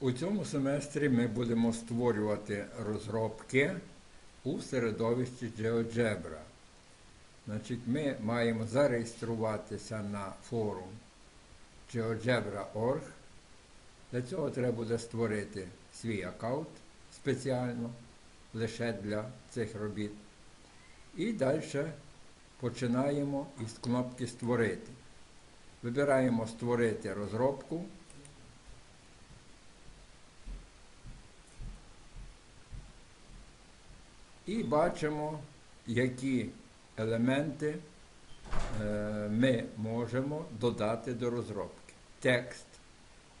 У цьому семестрі ми будемо створювати розробки у середовищі GeoGebra. Значить, ми маємо зареєструватися на форум GeoGebra.org. Для цього треба буде створити свій аккаунт спеціально лише для цих робіт. І далі починаємо із кнопки Створити. Вибираємо Створити розробку. І бачимо, які елементи е, ми можемо додати до розробки. Текст,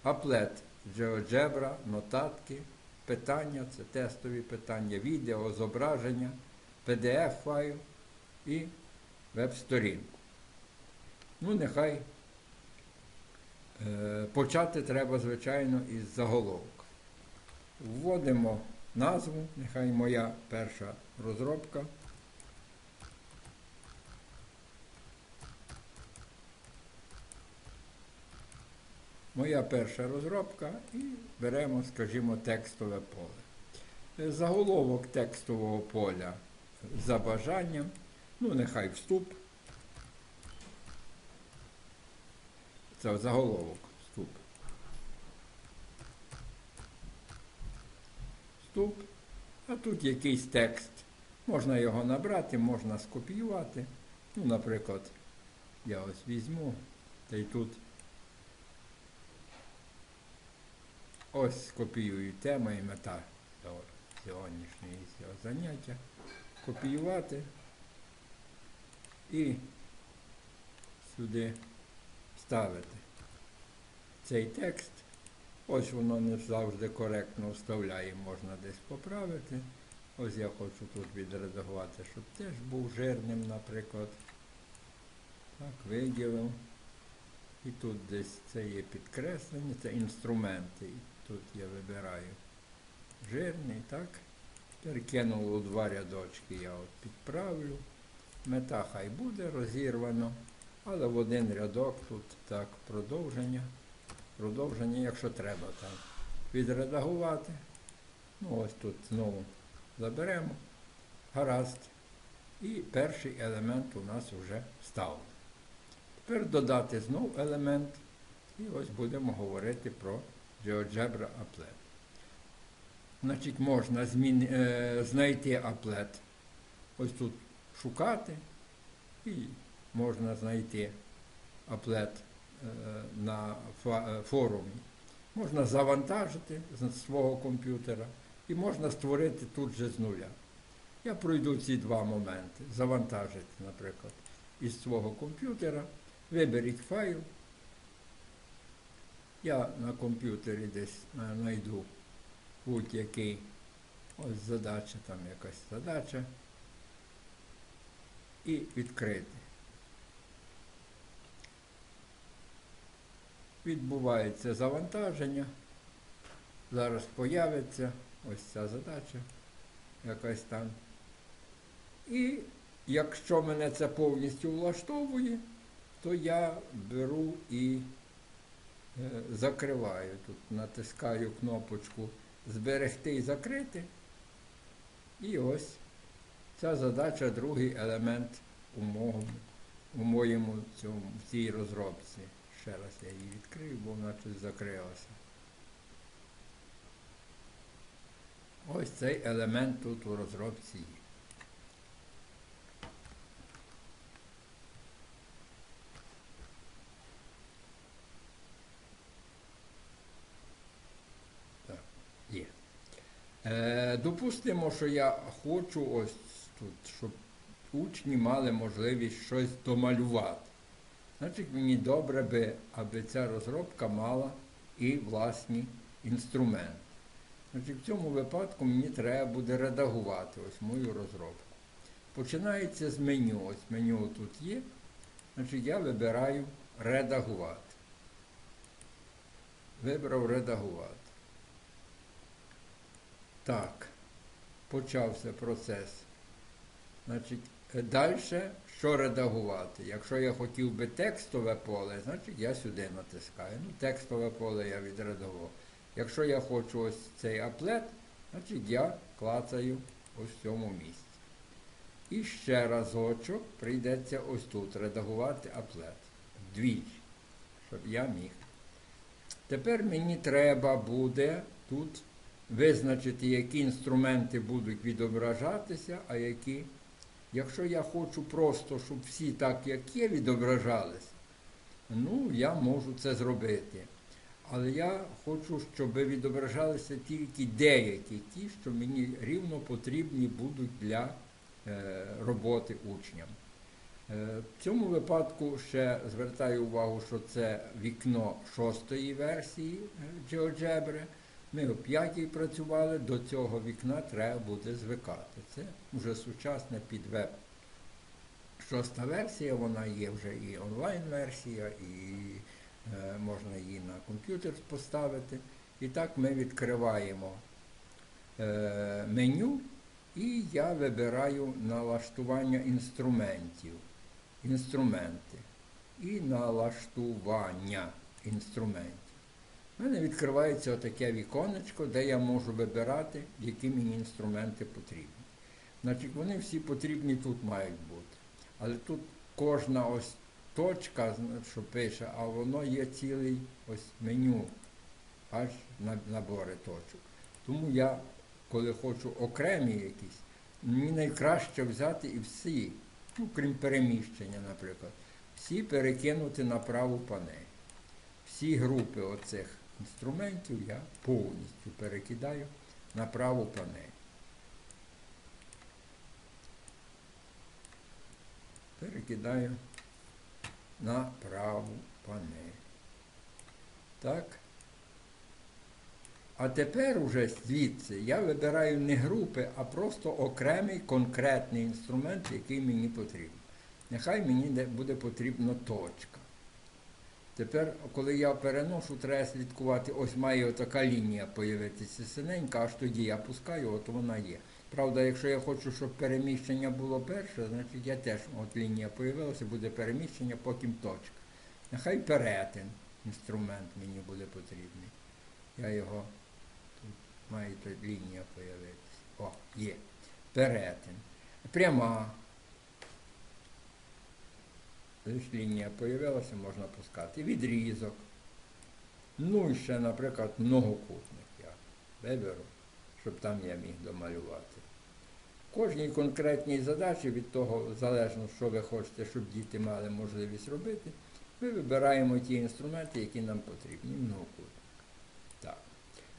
аплет, GeoGebra, нотатки, питання, це тестові питання, відео, зображення, PDF-файл і веб-сторінку. Ну, нехай е, почати треба, звичайно, із заголовка. Вводимо назву, нехай моя перша розробка. Моя перша розробка і беремо, скажімо, текстове поле. Заголовок текстового поля за бажанням, ну нехай вступ. Це заголовок Вступ. А тут якийсь текст. Можна його набрати, можна скопіювати. Ну, наприклад, я ось візьму, та й тут ось скопіюю тему і мета сьогоднішнього заняття. Копіювати і сюди ставити цей текст. Ось воно не завжди коректно вставляє, можна десь поправити. Ось я хочу тут відредагувати, щоб теж був жирним, наприклад. Так, виділив. І тут десь це є підкреслення, це інструменти. Тут я вибираю жирний, так. Перекинув у два рядочки, я от підправлю. Мета хай буде розірвано, але в один рядок тут так продовження. Продовження, якщо треба там відредагувати. Ну ось тут знову заберемо. Гаразд. І перший елемент у нас вже вставлений. Тепер додати знову елемент. І ось будемо говорити про GeoGebra Applet. Значить, можна зміни, е, знайти аплет. Ось тут шукати. І можна знайти аплет на е, форумі. Можна завантажити з свого комп'ютера і можна створити тут же з нуля. Я пройду ці два моменти. Завантажити, наприклад, із свого комп'ютера, виберіть файл. Я на комп'ютері десь е, знайду будь-який. Ось задача, там якась задача. І відкрити. Відбувається завантаження. Зараз появиться ось ця задача, якась там. І якщо мене це повністю влаштовує, то я беру і е, закриваю. Тут натискаю кнопочку Зберегти і закрити. І ось ця задача, другий елемент у моєму, у моєму цьому, в цій розробці. Ще раз я її відкрию, бо вона щось закрилася. Ось цей елемент тут у розробці. Так, є. Е, допустимо, що я хочу ось тут, щоб учні мали можливість щось домалювати. Значить, мені добре би, аби ця розробка мала і власні інструменти. Значить, в цьому випадку мені треба буде редагувати ось мою розробку. Починається з меню. Ось меню тут є. Значить, я вибираю редагувати. Вибрав редагувати. Так, почався процес. Значить, далі що редагувати? Якщо я хотів би текстове поле, значить я сюди натискаю. Ну, текстове поле я відредагував. Якщо я хочу ось цей аплет, значить я клацаю ось в цьому місці. І ще разочок прийдеться ось тут редагувати аплет. Двічі, щоб я міг. Тепер мені треба буде тут визначити, які інструменти будуть відображатися, а які. Якщо я хочу просто, щоб всі так, як є, відображалися, ну, я можу це зробити. Але я хочу, щоб відображалися тільки деякі ті, що мені рівно потрібні будуть для е, роботи учням. Е, В цьому випадку ще звертаю увагу, що це вікно шостої версії е, GeoGebra. Ми у п'ятій працювали, до цього вікна треба буде звикати. Це вже сучасне під веб. Шоста версія, вона є вже і онлайн-версія, і е, можна її на комп'ютер поставити. І так ми відкриваємо е, меню, і я вибираю налаштування інструментів. Інструменти. І налаштування інструментів. У мене відкривається отаке віконечко, де я можу вибирати, які мені інструменти потрібні. Значить, вони всі потрібні тут мають бути. Але тут кожна ось точка, що пише, а воно є цілий ось меню, аж на набори точок. Тому я, коли хочу окремі якісь, мені найкраще взяти і всі, ну, крім переміщення, наприклад, всі перекинути на праву панель. Всі групи оцих інструментів я повністю перекидаю на праву панель. Перекидаю на праву панель. Так. А тепер уже звідси я вибираю не групи, а просто окремий конкретний інструмент, який мені потрібен. Нехай мені буде потрібна точка. Тепер, коли я переношу, треба слідкувати, ось має така лінія появитися синенька, аж тоді я пускаю, от вона є. Правда, якщо я хочу, щоб переміщення було перше, значить я теж, от лінія появилася, буде переміщення, потім точка. Нехай перетин інструмент мені буде потрібний. Я його тут має лінія появитися. О, є. Перетин. Пряма. Лінія появилася, можна пускати. Відрізок. Ну і ще, наприклад, многокутник я виберу, щоб там я міг домалювати. Кожній конкретній задачі від того залежно, що ви хочете, щоб діти мали можливість робити, ми вибираємо ті інструменти, які нам потрібні. Многокутник. Так.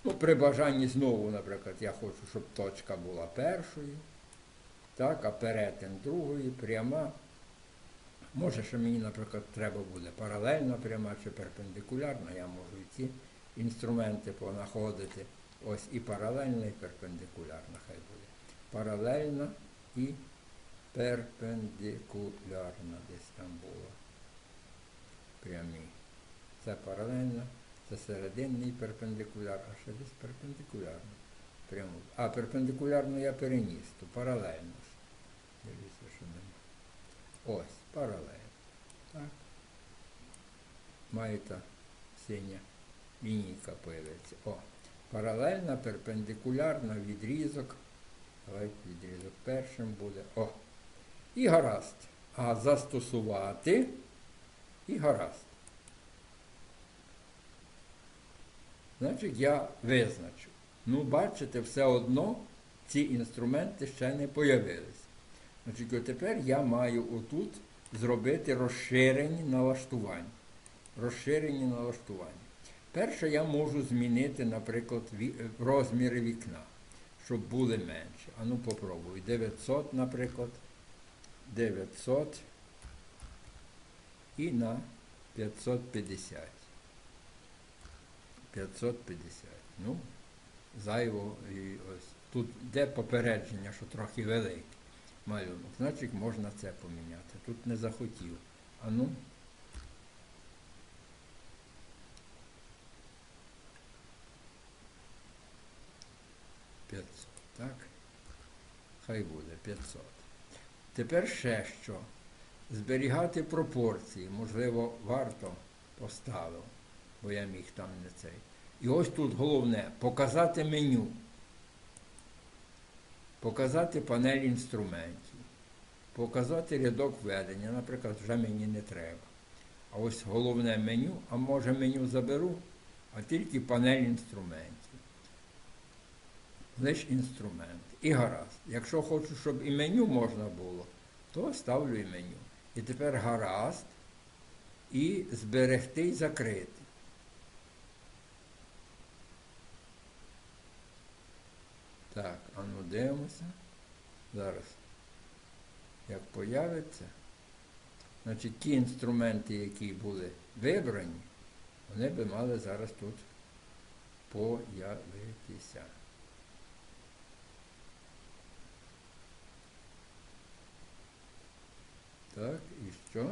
Ну, при бажанні знову, наприклад, я хочу, щоб точка була першою, так, а перетин другої, пряма. Може, що мені, наприклад, треба буде паралельна пряма чи перпендикулярна, я можу і ці інструменти понаходити. Ось і паралельна, і перпендикулярна хай буде. Паралельна і перпендикулярна десь там було. Прямі. Це паралельна, це серединний перпендикуляр, а ще десь перпендикулярна. Прямо. А перпендикулярну я переніс, то паралельно. Дивіться, що нема. Ось, паралельно. Так. Має та синя лінійка появиться. О, паралельна, перпендикулярна, відрізок. Давайте відрізок першим буде. О. І гаразд. А застосувати і гаразд. Значить, я визначу. Ну, бачите, все одно ці інструменти ще не появилися. Значить, от тепер я маю отут зробити розширені налаштування. Розширені налаштування. Перше, я можу змінити, наприклад, розміри вікна, щоб були менше. А ну попробую. 900, наприклад. 900 і на 550. 550. Ну, зайво і ось. Тут де попередження, що трохи великий малюнок. Значить, можна це поміняти. Тут не захотів. А ну. П'ятсот, так? Хай буде 500. Тепер ще що. Зберігати пропорції, можливо, варто поставив, бо я міг там не цей. І ось тут головне показати меню. Показати панель інструментів. Показати рядок введення. Наприклад, вже мені не треба. А ось головне меню, а може меню заберу, а тільки панель інструментів. Лиш інструмент. І гаразд. Якщо хочу, щоб і меню можна було, то ставлю і меню. І тепер гаразд. І зберегти і закрити. Так, а ну дивимося. Зараз. Як появиться, значить ті інструменти, які були вибрані, вони би мали зараз тут появитися. Так, і що?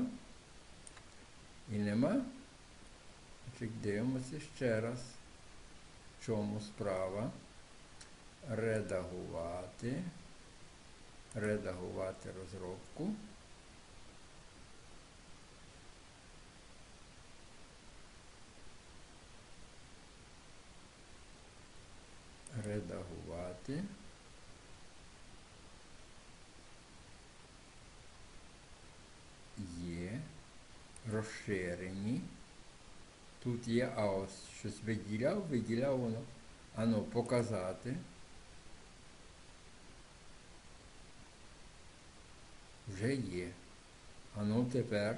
І нема? Значить, дивимося ще раз. В чому справа? Редагувати. Редагувати розробку. Редагувати. Є. Розширені. Тут є, а ось щось виділяв, виділяв воно. Ану, показати. Вже є. Ану тепер.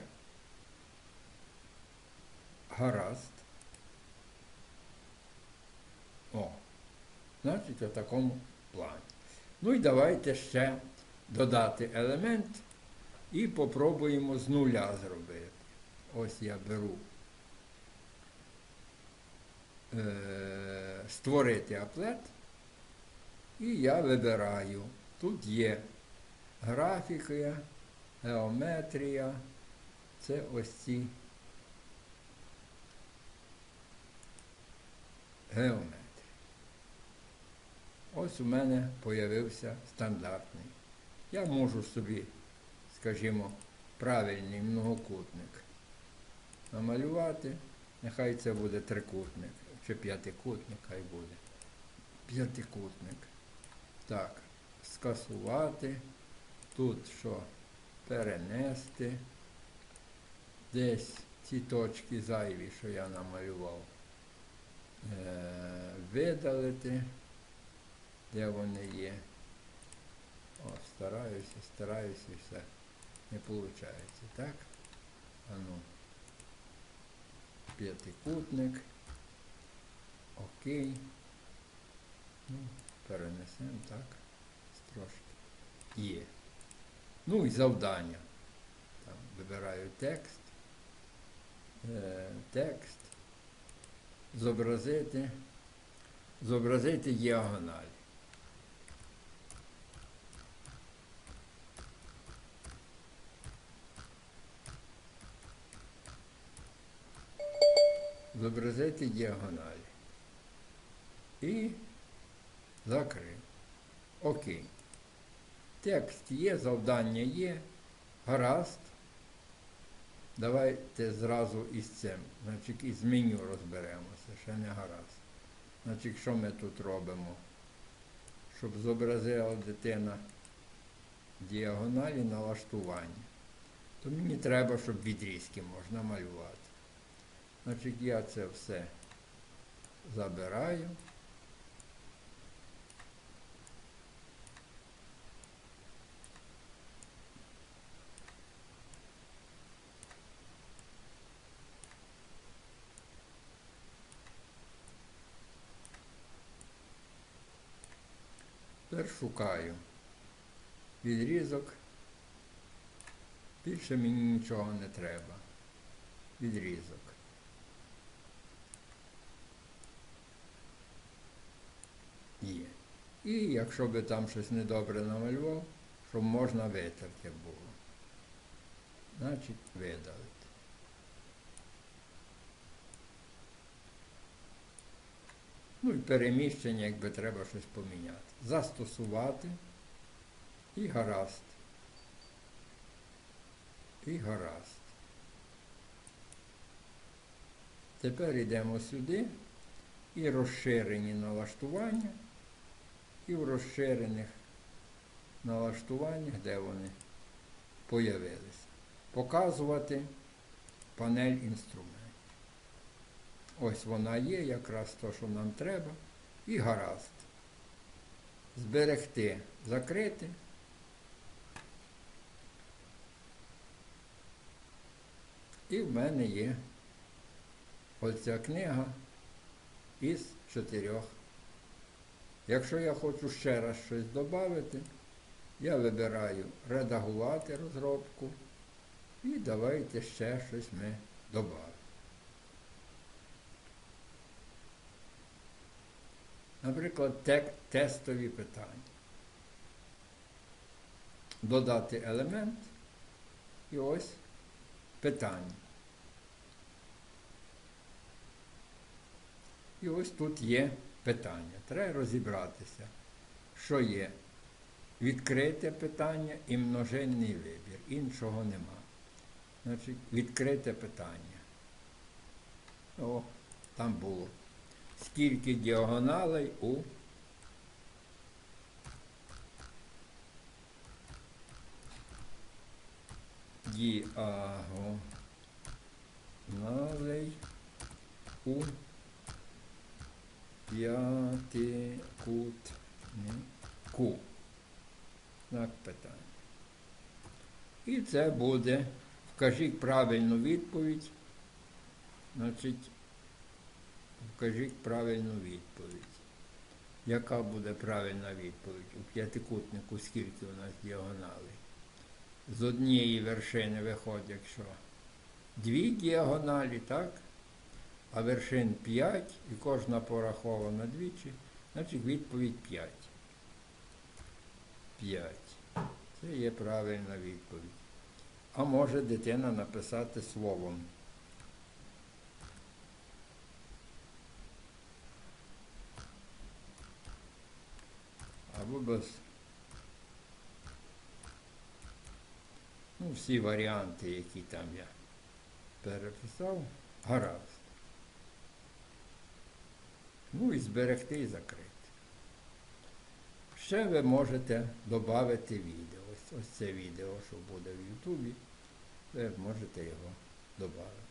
Гаразд. О. Значить, у такому плані. Ну і давайте ще додати елемент і попробуємо з нуля зробити. Ось я беру е, створити аплет і я вибираю. Тут є графіка, геометрія. Це ось ці геометрії. Ось у мене появився стандартний. Я можу собі, скажімо, правильний многокутник намалювати. Нехай це буде трикутник чи п'ятикутник, хай буде. П'ятикутник. Так, скасувати. Тут що? Перенести. Десь ці точки зайві, що я намалював. Е, видалити. Де вони є? О, стараюся, стараюся все. Не виходить, так? Ану. П'ятикутник. Окей. Ну, перенесемо так. Трошки. Є. Ну і завдання. Там Вибираю текст. Е, текст. Зобразити. Зобразити діагональ. Зобразити діагоналі. І закрив. Окей. Текст є, завдання є. Гаразд. Давайте зразу із цим. Значить, із меню розберемося, ще не гаразд. Значить, що ми тут робимо? Щоб зобразила дитина діагоналі налаштування. То мені треба, щоб відрізки можна малювати. Значить, я це все забираю. Тепер шукаю відрізок. Більше мені нічого не треба. Відрізок. Є. І якщо би там щось недобре намалював, щоб можна витерти було. Значить, видалити. Ну і переміщення, якби треба щось поміняти. Застосувати і гаразд. І гаразд. Тепер йдемо сюди і розширені налаштування, і в розширених налаштуваннях, де вони появилися. Показувати панель інструментів. Ось вона є, якраз то, що нам треба. І гаразд. Зберегти, закрити. І в мене є оця книга із чотирьох. Якщо я хочу ще раз щось додати, я вибираю редагувати розробку і давайте ще щось ми додамо. Наприклад, тек- тестові питання. Додати елемент і ось питання. І ось тут є питання. Треба розібратися, що є відкрите питання і множинний вибір. Іншого нема. Значить, відкрите питання. О, там було. Скільки діагоналей у діагоналей у п'ятикутнику. Знак питання. І це буде, вкажіть правильну відповідь. Значить, вкажіть правильну відповідь. Яка буде правильна відповідь? У п'ятикутнику скільки у нас діагоналей? З однієї вершини виходить, що дві діагоналі, так? А вершин 5 і кожна порахована двічі, значить відповідь 5. 5. Це є правильна відповідь. А може дитина написати словом. Або. Ну, всі варіанти, які там я переписав, гаразд. Ну і зберегти і закрити. Ще ви можете додати відео. Ось, ось це відео, що буде в Ютубі, ви можете його додати.